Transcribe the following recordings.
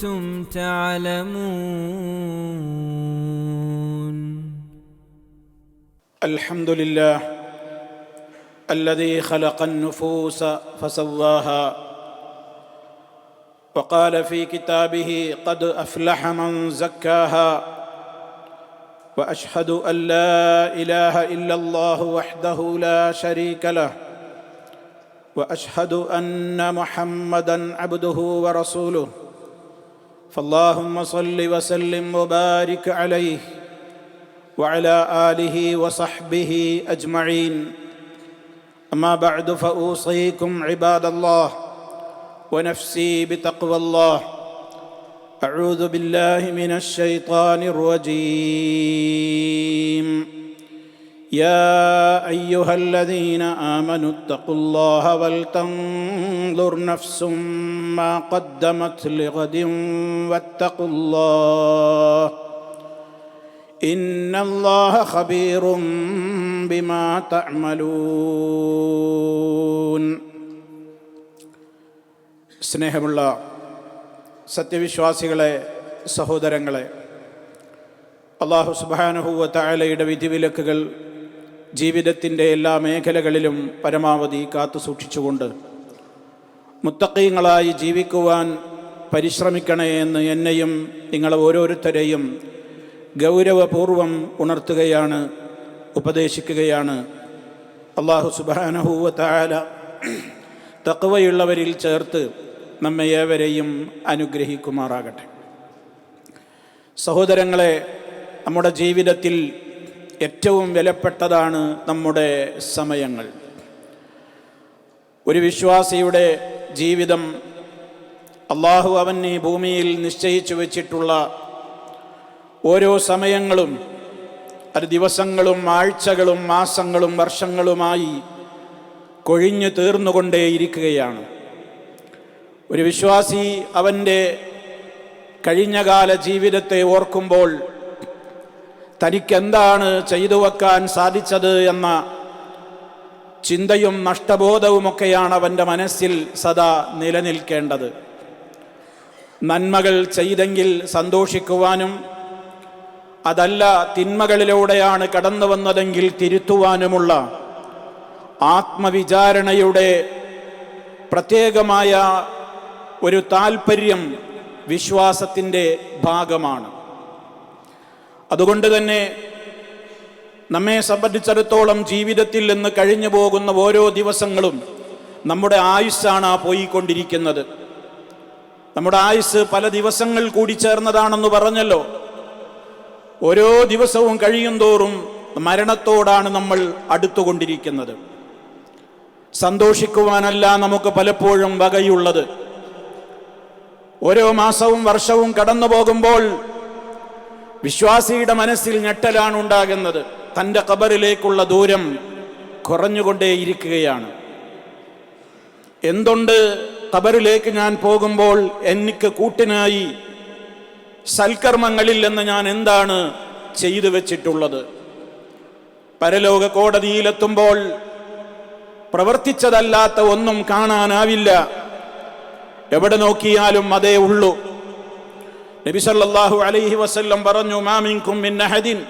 كنتم تعلمون. الحمد لله الذي خلق النفوس فسواها وقال في كتابه قد أفلح من زكاها وأشهد أن لا إله إلا الله وحده لا شريك له وأشهد أن محمدا عبده ورسوله. فاللهم صل وسلم وبارك عليه وعلى آله وصحبه أجمعين. أما بعد فأوصيكم عباد الله ونفسي بتقوى الله. أعوذ بالله من الشيطان الرجيم. يا ايها الذين امنوا اتقوا الله ولتنظر نفس ما قدمت لغد واتقوا الله ان الله خبير بما تعملون സ്നേഹമുള്ള സത്യവിശ്വാസികളെ സഹോദരങ്ങളെ അള്ളാഹു സുബാനുഹൂവ തായാലയുടെ വിധിവിലക്കുകൾ ജീവിതത്തിന്റെ എല്ലാ മേഖലകളിലും പരമാവധി കാത്തു സൂക്ഷിച്ചുകൊണ്ട് മുത്തക്കീങ്ങളായി ജീവിക്കുവാൻ പരിശ്രമിക്കണേ എന്ന് എന്നെയും നിങ്ങൾ ഓരോരുത്തരെയും ഗൗരവപൂർവം ഉണർത്തുകയാണ് ഉപദേശിക്കുകയാണ്. അള്ളാഹു സുബാനഹൂവ തായാല തക്കവയുള്ളവരിൽ ചേർത്ത് നമ്മെ ഏവരെയും അനുഗ്രഹിക്കുമാറാകട്ടെ. സഹോദരങ്ങളെ നമ്മുടെ ജീവിതത്തിൽ ഏറ്റവും വിലപ്പെട്ടതാണ് നമ്മുടെ സമയങ്ങൾ. ഒരു വിശ്വാസിയുടെ ജീവിതം അള്ളാഹു അവൻ ഈ ഭൂമിയിൽ നിശ്ചയിച്ചു വച്ചിട്ടുള്ള ഓരോ സമയങ്ങളും അത് ദിവസങ്ങളും ആഴ്ചകളും മാസങ്ങളും വർഷങ്ങളുമായി കൊഴിഞ്ഞു തീർന്നുകൊണ്ടേയിരിക്കുകയാണ്. ഒരു വിശ്വാസി അവന്റെ കഴിഞ്ഞകാല ജീവിതത്തെ ഓർക്കുമ്പോൾ തനിക്കെന്താണ് ചെയ്തു വെക്കാൻ സാധിച്ചത് എന്ന ചിന്തയും നഷ്ടബോധവുമൊക്കെയാണ് അവന്റെ മനസ്സിൽ സദാ നിലനിൽക്കേണ്ടത്. നന്മകൾ ചെയ്തെങ്കിൽ സന്തോഷിക്കുവാനും അതല്ല തിന്മകളിലൂടെയാണ് കടന്നു വന്നതെങ്കിൽ തിരുത്തുവാനുമുള്ള ആത്മവിചാരണയുടെ പ്രത്യേകമായ ഒരു താൽപ്പര്യം വിശ്വാസത്തിന്റെ ഭാഗമാണ്. അതുകൊണ്ട് തന്നെ നമ്മെ സംബന്ധിച്ചിടത്തോളം ജീവിതത്തിൽ നിന്ന് കഴിഞ്ഞു പോകുന്ന ഓരോ ദിവസങ്ങളും നമ്മുടെ ആയുസ്സാണ് ആ പോയിക്കൊണ്ടിരിക്കുന്നത്. നമ്മുടെ ആയുസ് പല ദിവസങ്ങൾ കൂടി ചേർന്നതാണെന്ന് പറഞ്ഞല്ലോ. ഓരോ ദിവസവും കഴിയും തോറും മരണത്തോടാണ് നമ്മൾ അടുത്തുകൊണ്ടിരിക്കുന്നത്. സന്തോഷിക്കുവാനല്ല നമുക്ക് പലപ്പോഴും വകയുള്ളത്. ഓരോ മാസവും വർഷവും കടന്നു പോകുമ്പോൾ വിശ്വാസിയുടെ മനസ്സിൽ ഞെട്ടലാണ് ഉണ്ടാകുന്നത്. തന്റെ കബറിലേക്കുള്ള ദൂരം കുറഞ്ഞുകൊണ്ടേ ഇരിക്കുകയാണ് എന്തുണ്ട് കബറിലേക്ക് ഞാൻ പോകുമ്പോൾ എനിക്ക് കൂട്ടിനായി സൽക്കർമ്മങ്ങളിൽ എന്ന് ഞാൻ എന്താണ് ചെയ്തു വെച്ചിട്ടുള്ളത്? പരലോക കോടതിയിലെത്തുമ്പോൾ പ്രവർത്തിച്ചതല്ലാത്ത ഒന്നും കാണാനാവില്ല. എവിടെ നോക്കിയാലും അതേ ഉള്ളൂ. നബിസല്ലാഹു അലൈഹി വസല്ലം പറഞ്ഞു മാമിൻകും മിൻ അഹദിൻ.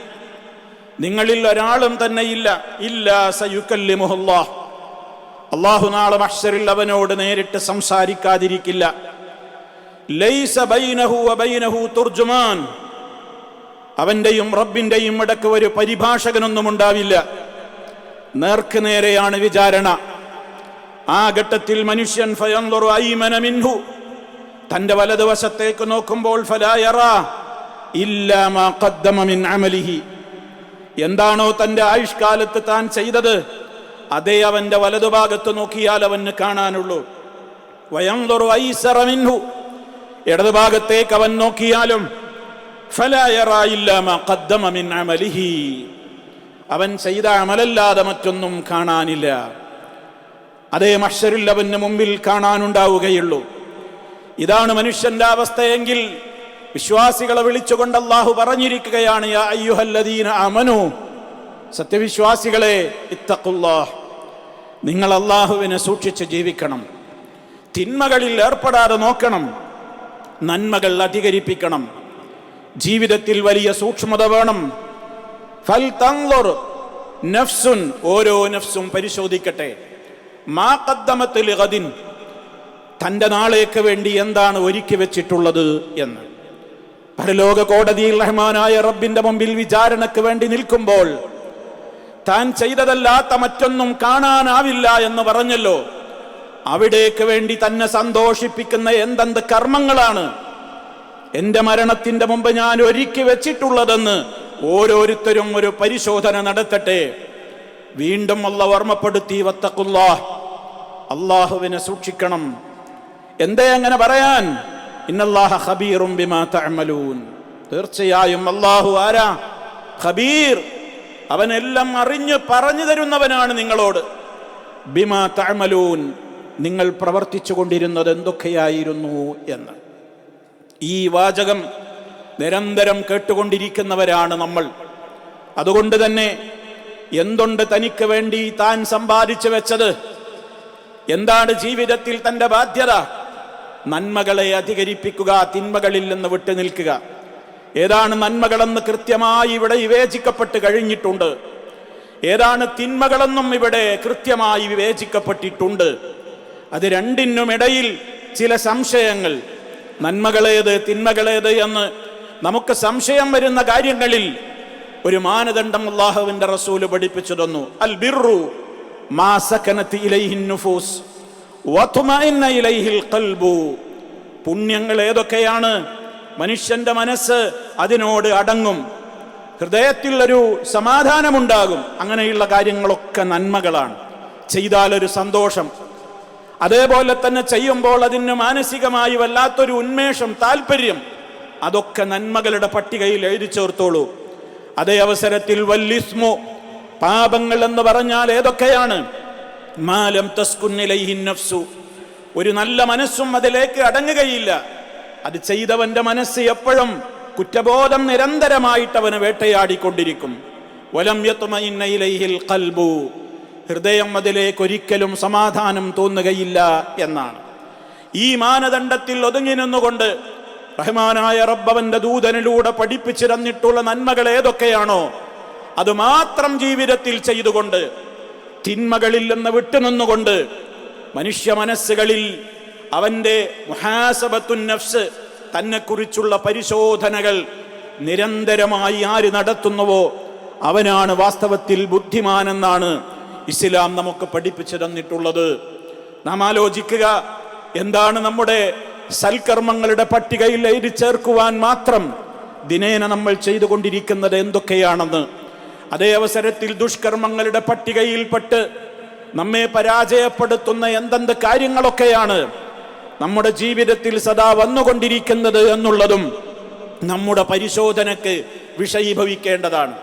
നിങ്ങളിൽ ഒരാളും തന്നെ ഇല്ല. ഇല്ല സയുക്കല്ലിമുഹുല്ലാഹ് അള്ളാഹു നാളെ മഹ്ശറിൽ അവനോട് നേരിട്ട് സംസാരിക്കാതിരിക്കില്ല. ലൈസ ബൈനഹു വബൈനഹു തുർജുമാൻ അവന്റെയും റബ്ബിന്റെയും ഇടയ്ക്ക് ഒരു പരിഭാഷകനൊന്നും ഉണ്ടാവില്ല. നേർക്ക് നേരെയാണ് വിചാരണ. ആ ഘട്ടത്തിൽ മനുഷ്യൻ ഫയൻലുറു ഐമന മിൻഹു. തന്റെ വലതുവശത്തേക്ക് നോക്കുമ്പോൾ എന്താണോ തന്റെ ആയുഷ്കാലത്ത് താൻ ചെയ്തത് അതേ അവന്റെ വലതുഭാഗത്ത് നോക്കിയാൽ അവന് കാണാനുള്ളൂ. മിൻഹു. ഇടതുഭാഗത്തേക്ക് അവൻ നോക്കിയാലും അവൻ ചെയ്ത അമലല്ലാതെ മറ്റൊന്നും കാണാനില്ല. അതേ മഷറിൽ അവന് മുമ്പിൽ കാണാനുണ്ടാവുകയുള്ളൂ. ഇതാണ് മനുഷ്യന്റെ അവസ്ഥയെങ്കിൽ വിശ്വാസികളെ വിളിച്ചുകൊണ്ട് അള്ളാഹു പറഞ്ഞിരിക്കുകയാണ് അമനു സത്യവിശ്വാസികളെ ഇത്തഖുല്ലാഹ് നിങ്ങൾ അള്ളാഹുവിനെ സൂക്ഷിച്ച് ജീവിക്കണം തിന്മകളിൽ ഏർപ്പെടാതെ നോക്കണം നന്മകൾ അധികരിപ്പിക്കണം ജീവിതത്തിൽ വലിയ സൂക്ഷ്മത വേണം. ഫൽ തൻളുർ നഫ്സുൻ ഓരോ നഫ്സും പരിശോധിക്കട്ടെ. മാ ഖദ്ദമത്ത് തന്റെ നാളേക്ക് വേണ്ടി എന്താണ് ഒരുക്കി വെച്ചിട്ടുള്ളത് എന്ന്. പരലോക കോടതിയിൽ റഹ്മാനായ റബ്ബിന്റെ മുമ്പിൽ വിചാരണക്ക് വേണ്ടി നിൽക്കുമ്പോൾ താൻ ചെയ്തതല്ലാത്ത മറ്റൊന്നും കാണാനാവില്ല എന്ന് പറഞ്ഞല്ലോ. അവിടേക്ക് വേണ്ടി തന്നെ സന്തോഷിപ്പിക്കുന്ന എന്തെന്ത് കർമ്മങ്ങളാണ് എന്റെ മരണത്തിന്റെ മുമ്പ് ഞാൻ ഒരുക്കി വെച്ചിട്ടുള്ളതെന്ന് ഓരോരുത്തരും ഒരു പരിശോധന നടത്തട്ടെ. വീണ്ടും അല്ല ഓർമ്മപ്പെടുത്തി വത്തക്കുള്ള അള്ളാഹുവിനെ സൂക്ഷിക്കണം. എന്തേ അങ്ങനെ പറയാൻ? ഇന്നല്ലാഹ ഖബീറും ബിമാ തഅമലൂൻ. തീർച്ചയായും അള്ളാഹു ആരാ? ഖബീർ. അവനെല്ലാം അറിഞ്ഞു പറഞ്ഞു തരുന്നവനാണ് നിങ്ങളോട്. ബിമാ തഅമലൂൻ. നിങ്ങൾ പ്രവർത്തിച്ചു കൊണ്ടിരുന്നത് എന്തൊക്കെയായിരുന്നു എന്ന്. ഈ വാചകം നിരന്തരം കേട്ടുകൊണ്ടിരിക്കുന്നവരാണ് നമ്മൾ. അതുകൊണ്ട് തന്നെ എന്തുണ്ട് തനിക്ക് വേണ്ടി താൻ സമ്പാദിച്ചു വെച്ചത്? എന്താണ് ജീവിതത്തിൽ തന്റെ ബാധ്യത? നന്മകളെ അധികരിപ്പിക്കുക തിന്മകളിൽ നിന്ന് വിട്ടു നിൽക്കുക. ഏതാണ് നന്മകളെന്ന് കൃത്യമായി ഇവിടെ വിവേചിക്കപ്പെട്ട് കഴിഞ്ഞിട്ടുണ്ട്? ഏതാണ് തിന്മകളെന്നും ഇവിടെ കൃത്യമായി വിവേചിക്കപ്പെട്ടിട്ടുണ്ട്? അത് രണ്ടിനുമിടയിൽ ചില സംശയങ്ങൾ. നന്മകളേത് തിന്മകളേത് എന്ന് നമുക്ക് സംശയം വരുന്ന കാര്യങ്ങളിൽ ഒരു മാനദണ്ഡം അള്ളാഹുവിന്റെ റസൂൽ പഠിപ്പിച്ചു തന്നു. അൽ ബിറു മാ സകനത്ത് ഇലൈഹിൻ നുഫൂസ്. പുണ്യങ്ങൾ ഏതൊക്കെയാണ്? മനുഷ്യന്റെ മനസ്സ് അതിനോട് അടങ്ങും. ഹൃദയത്തിൽ ഒരു സമാധാനമുണ്ടാകും. അങ്ങനെയുള്ള കാര്യങ്ങളൊക്കെ നന്മകളാണ്. ചെയ്താൽ ഒരു സന്തോഷം. അതേപോലെ തന്നെ ചെയ്യുമ്പോൾ അതിന് മാനസികമായി വല്ലാത്തൊരു ഉന്മേഷം താല്പര്യം അതൊക്കെ നന്മകളുടെ പട്ടികയിൽ എഴുതി ചേർത്തോളൂ. അതേ അവസരത്തിൽ വല്ലിസ്മു പാപങ്ങൾ എന്ന് പറഞ്ഞാൽ ഏതൊക്കെയാണ്? മാലം നഫ്സു. ഒരു നല്ല മനസ്സും അതിലേക്ക് അടങ്ങുകയില്ല. അത് ചെയ്തവന്റെ മനസ്സ് എപ്പോഴും കുറ്റബോധം നിരന്തരമായിട്ട് അവന് വേട്ടയാടിക്കൊണ്ടിരിക്കും. ഖൽബു. ഹൃദയം അതിലേക്ക് ഒരിക്കലും സമാധാനം തോന്നുകയില്ല എന്നാണ്. ഈ മാനദണ്ഡത്തിൽ ഒതുങ്ങി നിന്നുകൊണ്ട് റഹ്മാനായ റബ്ബവന്റെ ദൂതനിലൂടെ പഠിപ്പിച്ചിരന്നിട്ടുള്ള നന്മകൾ ഏതൊക്കെയാണോ അത് മാത്രം ജീവിതത്തിൽ ചെയ്തുകൊണ്ട് തിന്മകളിൽ നിന്ന് വിട്ടുനിന്നുകൊണ്ട് മനുഷ്യ മനസ്സുകളിൽ അവന്റെ മുഹാസബത്തുൻ നഫ്സ് തന്നെക്കുറിച്ചുള്ള പരിശോധനകൾ നിരന്തരമായി ആര് നടത്തുന്നുവോ അവനാണ് വാസ്തവത്തിൽ ബുദ്ധിമാനെന്നാണ് ഇസ്ലാം നമുക്ക് പഠിപ്പിച്ചു തന്നിട്ടുള്ളത്. നാം ആലോചിക്കുക എന്താണ് നമ്മുടെ സൽക്കർമ്മങ്ങളുടെ പട്ടികയിൽ ചേർക്കുവാൻ മാത്രം ദിനേന നമ്മൾ ചെയ്തുകൊണ്ടിരിക്കുന്നത് എന്തൊക്കെയാണെന്ന്. അതേ അവസരത്തിൽ ദുഷ്കർമ്മങ്ങളുടെ പട്ടികയിൽപ്പെട്ട് നമ്മെ പരാജയപ്പെടുത്തുന്ന എന്തെന്ത് കാര്യങ്ങളൊക്കെയാണ് നമ്മുടെ ജീവിതത്തിൽ സദാ വന്നുകൊണ്ടിരിക്കുന്നത് എന്നുള്ളതും നമ്മുടെ പരിശോധനക്ക് വിഷയീഭവിക്കേണ്ടതാണ്.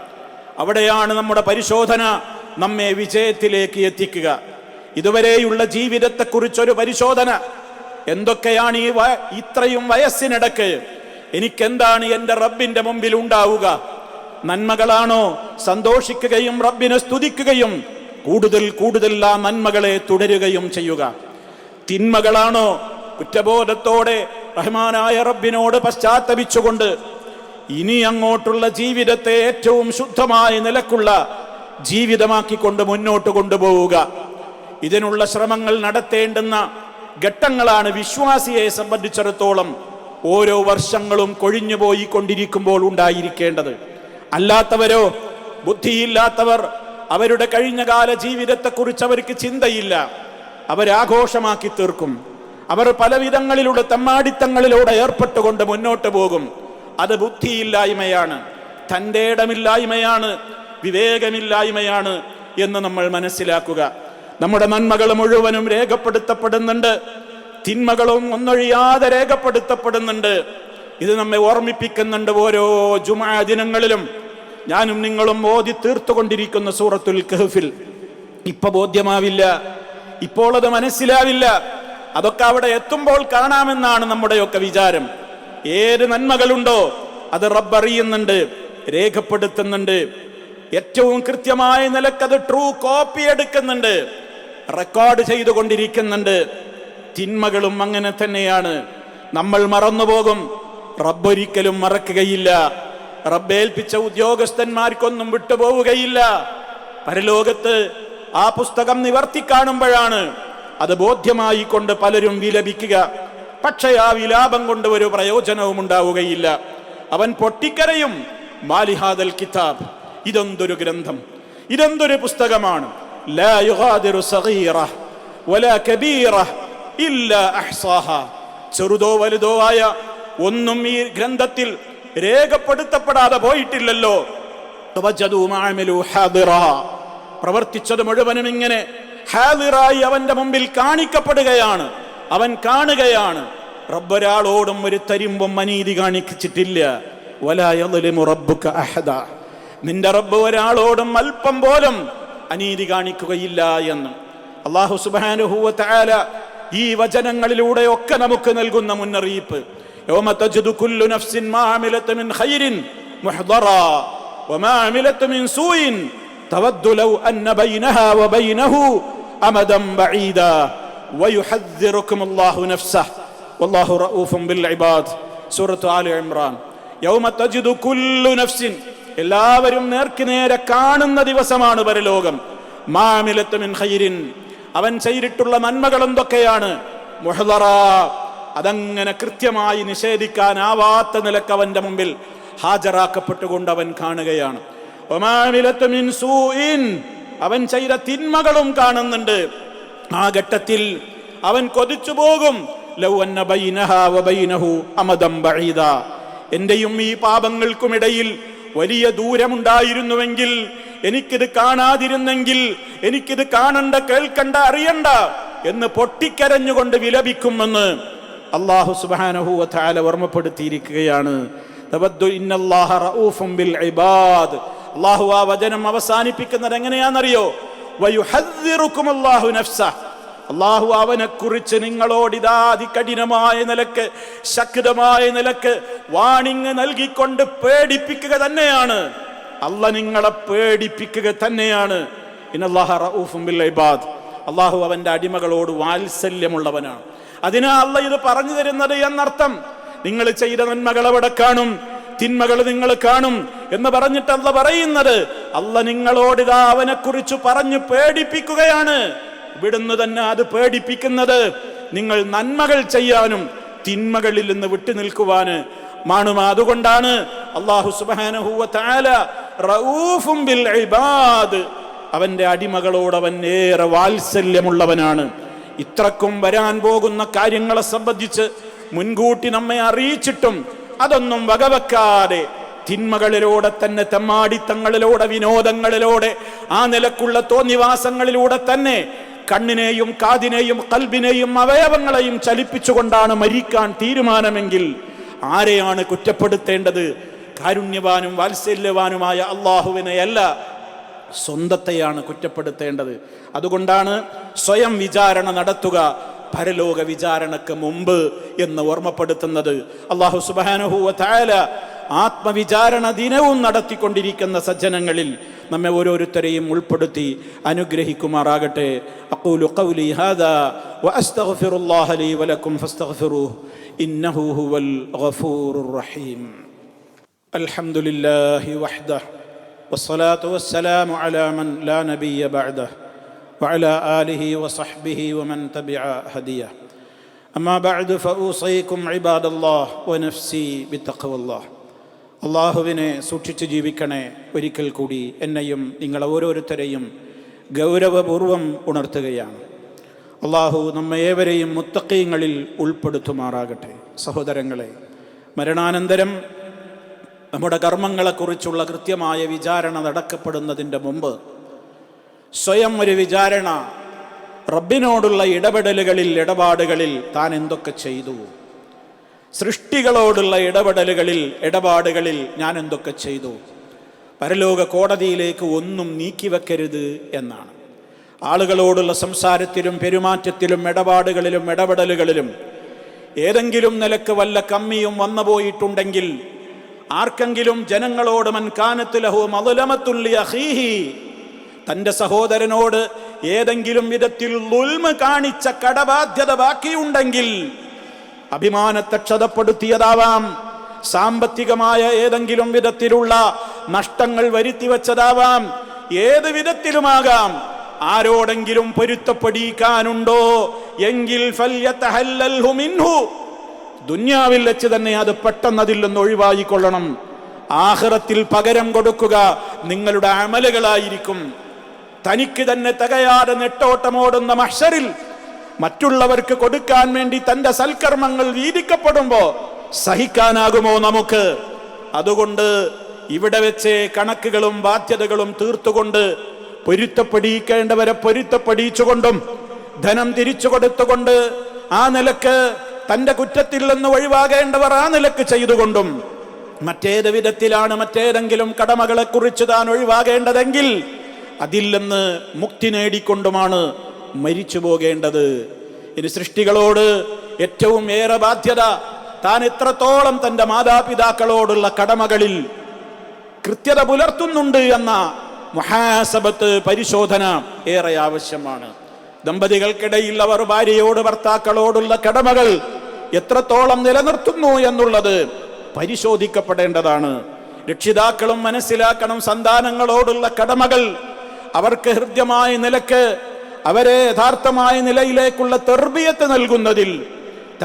അവിടെയാണ് നമ്മുടെ പരിശോധന നമ്മെ വിജയത്തിലേക്ക് എത്തിക്കുക. ഇതുവരെയുള്ള ജീവിതത്തെക്കുറിച്ചൊരു പരിശോധന. എന്തൊക്കെയാണ് ഈ ഇത്രയും വയസ്സിനിടക്ക് എനിക്കെന്താണ് എന്റെ റബ്ബിന്റെ മുമ്പിൽ ഉണ്ടാവുക? നന്മകളാണോ? സന്തോഷിക്കുകയും റബ്ബിനെ സ്തുതിക്കുകയും കൂടുതൽ കൂടുതൽ ആ നന്മകളെ തുടരുകയും ചെയ്യുക. തിന്മകളാണോ? കുറ്റബോധത്തോടെ റഹ്മാനായ റബ്ബിനോട് പശ്ചാത്തപിച്ചുകൊണ്ട് ഇനി അങ്ങോട്ടുള്ള ജീവിതത്തെ ഏറ്റവും ശുദ്ധമായ നിലക്കുള്ള ജീവിതമാക്കിക്കൊണ്ട് മുന്നോട്ട് കൊണ്ടുപോവുക. ഇതിനുള്ള ശ്രമങ്ങൾ നടത്തേണ്ടുന്ന ഘട്ടങ്ങളാണ് വിശ്വാസിയെ സംബന്ധിച്ചിടത്തോളം ഓരോ വർഷങ്ങളും കൊഴിഞ്ഞുപോയി കൊണ്ടിരിക്കുമ്പോൾ ഉണ്ടായിരിക്കേണ്ടത്. അല്ലാത്തവരോ? ബുദ്ധിയില്ലാത്തവർ. അവരുടെ കഴിഞ്ഞ കാല ജീവിതത്തെ കുറിച്ച് അവർക്ക് ചിന്തയില്ല. അവരാഘോഷമാക്കി തീർക്കും. അവർ പലവിധങ്ങളിലൂടെ തമ്മാടിത്തങ്ങളിലൂടെ ഏർപ്പെട്ടുകൊണ്ട് മുന്നോട്ട് പോകും. അത് ബുദ്ധിയില്ലായ്മയാണ്. തന്റെ ഇടമില്ലായ്മയാണ്. വിവേകമില്ലായ്മയാണ് എന്ന് നമ്മൾ മനസ്സിലാക്കുക. നമ്മുടെ നന്മകൾ മുഴുവനും രേഖപ്പെടുത്തപ്പെടുന്നുണ്ട്. തിന്മകളും ഒന്നൊഴിയാതെ രേഖപ്പെടുത്തപ്പെടുന്നുണ്ട്. ഇത് നമ്മെ ഓർമ്മിപ്പിക്കുന്നുണ്ട് ഓരോ ജുമാ ദിനങ്ങളിലും. ഞാനും നിങ്ങളും ഓതി തീർത്തുകൊണ്ടിരിക്കുന്ന സൂറത്തുൽ കഹഫിൽ. ഇപ്പൊ ബോധ്യമാവില്ല. ഇപ്പോൾ അത് മനസ്സിലാവില്ല. അതൊക്കെ അവിടെ എത്തുമ്പോൾ കാണാമെന്നാണ് നമ്മുടെയൊക്കെ വിചാരം. ഏത് നന്മകളുണ്ടോ അത് റബ്ബറിയുന്നുണ്ട് രേഖപ്പെടുത്തുന്നുണ്ട്. ഏറ്റവും കൃത്യമായ നിലക്കത് ട്രൂ കോപ്പി എടുക്കുന്നുണ്ട്. റെക്കോർഡ് ചെയ്തുകൊണ്ടിരിക്കുന്നുണ്ട്. തിന്മകളും അങ്ങനെ തന്നെയാണ്. നമ്മൾ മറന്നുപോകും. റബ്ബൊരിക്കലും മറക്കുകയില്ല. റബ്ബേൽപ്പിച്ച ഉദ്യോഗസ്ഥന്മാർക്കൊന്നും വിട്ടുപോവുകയില്ല. പരലോകത്ത് ആ പുസ്തകം നിവർത്തി കാണുമ്പോഴാണ് അത് ബോധ്യമായി കൊണ്ട് പലരും വിലപിക്കുക. പക്ഷേ ആ വിലാപം കൊണ്ട് ഒരു പ്രയോജനവും ഉണ്ടാവുകയില്ല. അവൻ പൊട്ടിക്കരയും മാലിഹാദൽ കിതാബ്. ഇതെന്തൊരു ഗ്രന്ഥം. ഇതെന്തൊരു പുസ്തകമാണ്. ചെറുതോ വലുതോ ആയ ഒന്നും ഈ ഗ്രന്ഥത്തിൽ രേഖപ്പെടുത്തപ്പെടാതെ പോയിട്ടില്ലല്ലോ. പ്രവർത്തിച്ചത് മുഴുവനും ഇങ്ങനെ ഹാദിറായി അവന്റെ മുമ്പിൽ കാണിക്കപ്പെടുകയാണ്. അവൻ കാണുകയാണ്. റബ്ബൊരാളോടും ഒരു തരിമ്പും അനീതി കാണിച്ചിട്ടില്ല. നിന്റെ റബ്ബ് ഒരാളോടും അല്പം പോലും അനീതി കാണിക്കുകയില്ല എന്ന്. അള്ളാഹു സുബ്ഹാനഹു വ ഈ വചനങ്ങളിലൂടെ ഒക്കെ നമുക്ക് നൽകുന്ന മുന്നറിയിപ്പ്. യൗമ തജ്ദു കുല്ലു നഫ്സിൻ മാ അമിലത് മിൻ ഖൈരിൻ മുഹ്ദറാ വമാ അമിലത് മിൻ സൂയിൻ തവദ്ദു ലൗ അന്ന ബൈനഹാ വബൈനഹു അമദൻ ബഈദാ വയുഹദ്ദിറുക്കും അല്ലാഹു നഫ്സഹ് വല്ലാഹു റഊഫും ബിൽ ഇബാദ് സൂറത്ത് ആലി ഇമ്രാൻ യൗമ തജ്ദു കുല്ലു നഫ്സിൻ എല്ലാവരും നേർക്ക് നേരെ കാണുന്ന ദിവസമാണ് പരലോകം മാമിലത്ത് മിൻ ഖൈരിൻ അവൻ ചെയ്തിട്ടുള്ള നന്മകൾ എന്തൊക്കെയാണ് മുഹ്ദറ അതങ്ങനെ കൃത്യമായി നിഷേധിക്കാനാവാത്ത നിലയ്ക്ക് അവന്റെ മുമ്പിൽ ഹാജരാക്കപ്പെട്ടുകൊണ്ട് അവൻ കാണുകയാണ്. അവൻ ചെയ്ത തിന്മകളും കാണുന്നുണ്ട്. ആ ഘട്ടത്തിൽ അവൻ കൊതിച്ചു പോകും. എന്റെയും ഈ പാപങ്ങൾക്കുമിടയിൽ വലിയ ദൂരമുണ്ടായിരുന്നുവെങ്കിൽ എനിക്കിത് കാണാതിരുന്നെങ്കിൽ എനിക്കിത് കാണണ്ട കേൾക്കണ്ട അറിയണ്ട എന്ന് പൊട്ടിക്കരഞ്ഞുകൊണ്ട് വിലപിക്കുമെന്ന് അള്ളാഹു തആല ഓർമ്മപ്പെടുത്തിയിരിക്കുകയാണ്. അള്ളാഹു ആ വചനം അവസാനിപ്പിക്കുന്നത് എങ്ങനെയാണെന്നറിയോ? അള്ളാഹു അവനെ കുറിച്ച് നിങ്ങളോട് ഇതാ അതികഠിനമായ നിലയ്ക്ക് ശക്തമായ നിലയ്ക്ക് വാണിങ് നൽകിക്കൊണ്ട് പേടിപ്പിക്കുക തന്നെയാണ്. അല്ല നിങ്ങളെ പേടിപ്പിക്കുക തന്നെയാണ്. ബിൽ ഇബാദ്. അള്ളാഹു അവന്റെ അടിമകളോട് വാത്സല്യമുള്ളവനാണ്. അതിനാ അല്ല ഇത് പറഞ്ഞു തരുന്നത് എന്നർത്ഥം. നിങ്ങൾ ചെയ്ത നന്മകൾ അവിടെ കാണും തിന്മകൾ നിങ്ങൾ കാണും എന്ന് പറഞ്ഞിട്ട് അല്ല പറയുന്നത്. അല്ല നിങ്ങളോട് ഇതാ അവനെ കുറിച്ച് പറഞ്ഞു പേടിപ്പിക്കുകയാണ്. ഇവിടുന്ന് തന്നെ അത് പേടിപ്പിക്കുന്നത് നിങ്ങൾ നന്മകൾ ചെയ്യാനും തിന്മകളിൽ നിന്ന് വിട്ടു നിൽക്കുവാന് മാണും. അതുകൊണ്ടാണ് അള്ളാഹു സുബ്ഹാനഹു വ തആല റഊഫും ബിൽ ഇബാദ്. അവന്റെ അടിമകളോട് അവൻ ഏറെ വാത്സല്യമുള്ളവനാണ്. ഇത്രക്കും വരാൻ പോകുന്ന കാര്യങ്ങളെ സംബന്ധിച്ച് മുൻകൂട്ടി നമ്മെ അറിയിച്ചിട്ടും അതൊന്നും വകവെക്കാതെ തിന്മകളിലൂടെ തന്നെ തെമ്മാടിത്തങ്ങളിലൂടെ വിനോദങ്ങളിലൂടെ ആ നിലക്കുള്ള തോന്നിവാസങ്ങളിലൂടെ തന്നെ കണ്ണിനെയും കാതിനെയും കൽബിനെയും അവയവങ്ങളെയും ചലിപ്പിച്ചുകൊണ്ടാണ് മരിക്കാൻ തീരുമാനമെങ്കിൽ ആരെയാണ് കുറ്റപ്പെടുത്തേണ്ടത്? കാരുണ്യവാനും വാത്സല്യവാനുമായ അള്ളാഹുവിനെയല്ല സ്വന്തത്തെയാണ് കുറ്റപ്പെടുത്തേണ്ടത്. അതുകൊണ്ടാണ് സ്വയം വിചാരണ നടത്തുക പരലോക വിചാരണക്ക് മുമ്പ് എന്ന് ഓർമ്മപ്പെടുത്തുന്നത്. അള്ളാഹു സുബാനഹുവ താല ആത്മവിചാരണ ദിനവും നടത്തിക്കൊണ്ടിരിക്കുന്ന സജ്ജനങ്ങളിൽ നമ്മെ ഓരോരുത്തരെയും ഉൾപ്പെടുത്തി അനുഗ്രഹിക്കുമാറാകട്ടെ. അഖൂലു ഖൗലി ഹാദാ والصلاة والسلام على من لا نبي بعده وعلى آله وصحبه ومن تبع هديه أما بعد فأوصيكم عباد الله ونفسي بتقوى الله അള്ളാഹുവിനെ സൂക്ഷിച്ച് ജീവിക്കണേ ഒരിക്കൽ കൂടി എന്നെയും നിങ്ങൾ ഓരോരുത്തരെയും ഗൗരവപൂർവം ഉണർത്തുകയാണ് അള്ളാഹു നമ്മെ ഏവരെയും മുത്തക്കീങ്ങളിൽ ഉൾപ്പെടുത്തുമാറാകട്ടെ സഹോദരങ്ങളെ മരണാനന്തരം നമ്മുടെ കർമ്മങ്ങളെക്കുറിച്ചുള്ള കൃത്യമായ വിചാരണ നടക്കപ്പെടുന്നതിന്റെ മുമ്പ് സ്വയം ഒരു വിചാരണ റബ്ബിനോടുള്ള ഇടപെടലുകളിൽ ഇടപാടുകളിൽ താൻ എന്തൊക്കെ ചെയ്തു? സൃഷ്ടികളോടുള്ള ഇടപെടലുകളിൽ ഇടപാടുകളിൽ ഞാൻ എന്തൊക്കെ ചെയ്തു? പരലോക കോടതിയിലേക്ക് ഒന്നും നീക്കിവെക്കരുത് എന്നാണ്. ആളുകളോടുള്ള സംസാരത്തിലും പെരുമാറ്റത്തിലും ഇടപാടുകളിലും ഇടപെടലുകളിലും ഏതെങ്കിലും നിലയ്ക്ക് വല്ല കമ്മിയും വന്നു പോയിട്ടുണ്ടെങ്കിൽ ആർക്കെങ്കിലും ജനങ്ങളോട് മൻകാനത്തു ലഹു മതുലമത്തുള്ളി അഹീഹി തന്റെ സഹോദരനോട് ഏതെങ്കിലും വിധത്തിൽ ഉൽമ കാണിച്ച കടബാധ്യത ബാക്കിയുണ്ടെങ്കിൽ അഭിമാനത്തെ ക്ഷതപ്പെടുത്തിയതാവാം. സാമ്പത്തികമായ ഏതെങ്കിലും വിധത്തിലുള്ള നഷ്ടങ്ങൾ വരുത്തി വച്ചതാവാം ഏത് വിധത്തിലുമാകാം? ആരോടെങ്കിലും പൊരുത്തപ്പെടിക്കാനുണ്ടോ? എങ്കിൽ മിൻഹു. ദുന്യാവിൽ വെച്ച് തന്നെ അത് പെട്ടെന്ന് അതിൽ നിന്ന് ഒഴിവായിക്കൊള്ളണം. ആഹ്റത്തിൽ പകരം കൊടുക്കുക നിങ്ങളുടെ അമലുകളായിരിക്കും. തനിക്ക് തന്നെ തകയാതെ നെട്ടോട്ടമോടുന്ന മഷറിൽ മറ്റുള്ളവർക്ക് കൊടുക്കാൻ വേണ്ടി തന്റെ സൽക്കർമ്മങ്ങൾ വീതിക്കപ്പെടുമ്പോ സഹിക്കാനാകുമോ നമുക്ക്? അതുകൊണ്ട് ഇവിടെ വെച്ച് കണക്കുകളും ബാധ്യതകളും തീർത്തുകൊണ്ട് പൊരുത്തപ്പെടിയിക്കേണ്ടവരെ പൊരുത്തപ്പെടിയിച്ചുകൊണ്ടും ധനം തിരിച്ചു കൊടുത്തുകൊണ്ട് ആ നിലയ്ക്ക് തന്റെ കുറ്റത്തിൽ നിന്ന് ഒഴിവാകേണ്ടവർ ആ നിലയ്ക്ക് ചെയ്തുകൊണ്ടും മറ്റേത് വിധത്തിലാണ് മറ്റേതെങ്കിലും കടമകളെ കുറിച്ച് താൻ ഒഴിവാകേണ്ടതെങ്കിൽ അതിൽ നിന്ന് മുക്തി നേടിക്കൊണ്ടുമാണ് മരിച്ചു പോകേണ്ടത്. ഇനി സൃഷ്ടികളോട് ഏറ്റവും ഏറെ ബാധ്യത താൻ എത്രത്തോളം തന്റെ മാതാപിതാക്കളോടുള്ള കടമകളിൽ കൃത്യത പുലർത്തുന്നുണ്ട് എന്ന മുഹാസബത്ത് പരിശോധന ഏറെ ആവശ്യമാണ്. ദമ്പതികൾക്കിടയിൽ അവർ ഭാര്യയോട് ഭർത്താക്കളോടുള്ള കടമകൾ എത്രത്തോളം നിലനിർത്തുന്നു എന്നുള്ളത് പരിശോധിക്കപ്പെടേണ്ടതാണ്. രക്ഷിതാക്കളും മനസ്സിലാക്കണം സന്താനങ്ങളോടുള്ള കടമകൾ. അവർക്ക് ഹൃദ്യമായ നിലയ്ക്ക് അവരെ യഥാർത്ഥമായ നിലയിലേക്കുള്ള തെർബിയത്ത് നൽകുന്നതിൽ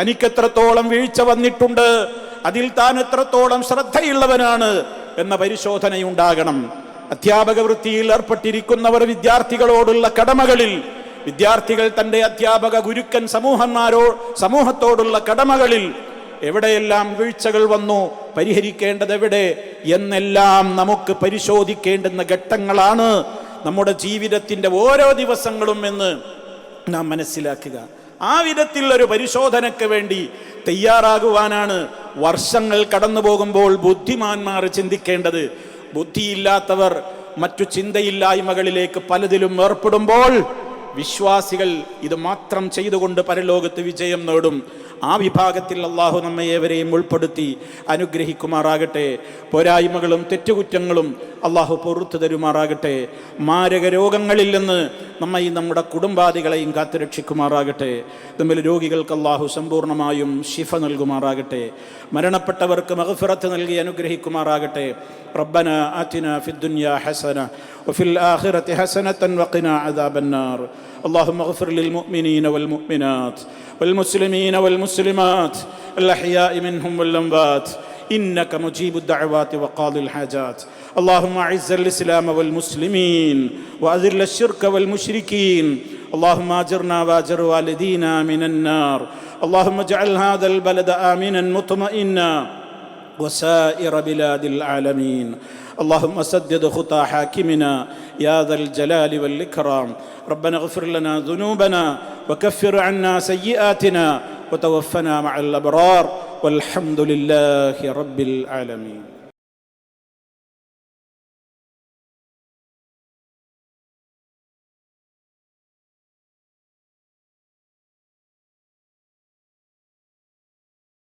തനിക്ക് എത്രത്തോളം വീഴ്ച വന്നിട്ടുണ്ട് അതിൽ താൻ എത്രത്തോളം ശ്രദ്ധയുള്ളവനാണ് എന്ന പരിശോധനയുണ്ടാകണം. അധ്യാപക വൃത്തിയിൽ ഏർപ്പെട്ടിരിക്കുന്നവർ വിദ്യാർത്ഥികളോടുള്ള കടമകളിൽ വിദ്യാർത്ഥികൾ തന്റെ അധ്യാപക ഗുരുക്കൻ സമൂഹന്മാരോ സമൂഹത്തോടുള്ള കടമകളിൽ എവിടെയെല്ലാം വീഴ്ചകൾ വന്നു പരിഹരിക്കേണ്ടത് എവിടെ എന്നെല്ലാം നമുക്ക് പരിശോധിക്കേണ്ടുന്ന ഘട്ടങ്ങളാണ് നമ്മുടെ ജീവിതത്തിന്റെ ഓരോ ദിവസങ്ങളും എന്ന് നാം മനസ്സിലാക്കുക. ആ വിധത്തിൽ ഒരു പരിശോധനയ്ക്ക് വേണ്ടി തയ്യാറാകുവാനാണ് വർഷങ്ങൾ കടന്നു പോകുമ്പോൾ ബുദ്ധിമാന്മാർ ചിന്തിക്കേണ്ടത്. ബുദ്ധിയില്ലാത്തവർ മറ്റു ചിന്തയില്ലായ്മകളിലേക്ക് പലതിലും ഏർപ്പെടുമ്പോൾ വിശ്വാസികൾ ഇത് മാത്രം ചെയ്തുകൊണ്ട് പരലോകത്ത് വിജയം നേടും. ആ വിഭാഗത്തിൽ അള്ളാഹു നമ്മെ ഏവരെയും ഉൾപ്പെടുത്തി അനുഗ്രഹിക്കുമാറാകട്ടെ പോരായ്മകളും തെറ്റുകുറ്റങ്ങളും അള്ളാഹു പൊറത്തു തരുമാറാകട്ടെ മാരക രോഗങ്ങളിൽ നിന്ന് നമ്മെ നമ്മുടെ കുടുംബാദികളെയും കാത്തുരക്ഷിക്കുമാറാകട്ടെ തമ്മിൽ രോഗികൾക്ക് അള്ളാഹു സമ്പൂർണ്ണമായും ശിഫ നൽകുമാറാകട്ടെ മരണപ്പെട്ടവർക്ക് മഹഫിറത്ത് നൽകി അനുഗ്രഹിക്കുമാറാകട്ടെ റബ്ബന ആതിന ഫിദ്ദുനിയ ഹസന وفي الآخرة حسنة وقنا عذاب النار اللهم اغفر للمؤمنين والمؤمنات والمسلمين والمسلمات الأحياء منهم والأموات إنك مجيب الدعوات وقاضي الحاجات اللهم أعز الإسلام والمسلمين وأذل الشرك والمشركين اللهم أجرنا وأجر والدينا من النار اللهم اجعل هذا البلد آمنا مطمئنا وسائر بلاد العالمين اللهم سدد خطى حاكمنا يا ذا الجلال والإكرام. ربنا اغفر لنا ذنوبنا وكفر عنا سيئاتنا وتوفنا مع الأبرار. والحمد لله رب العالمين.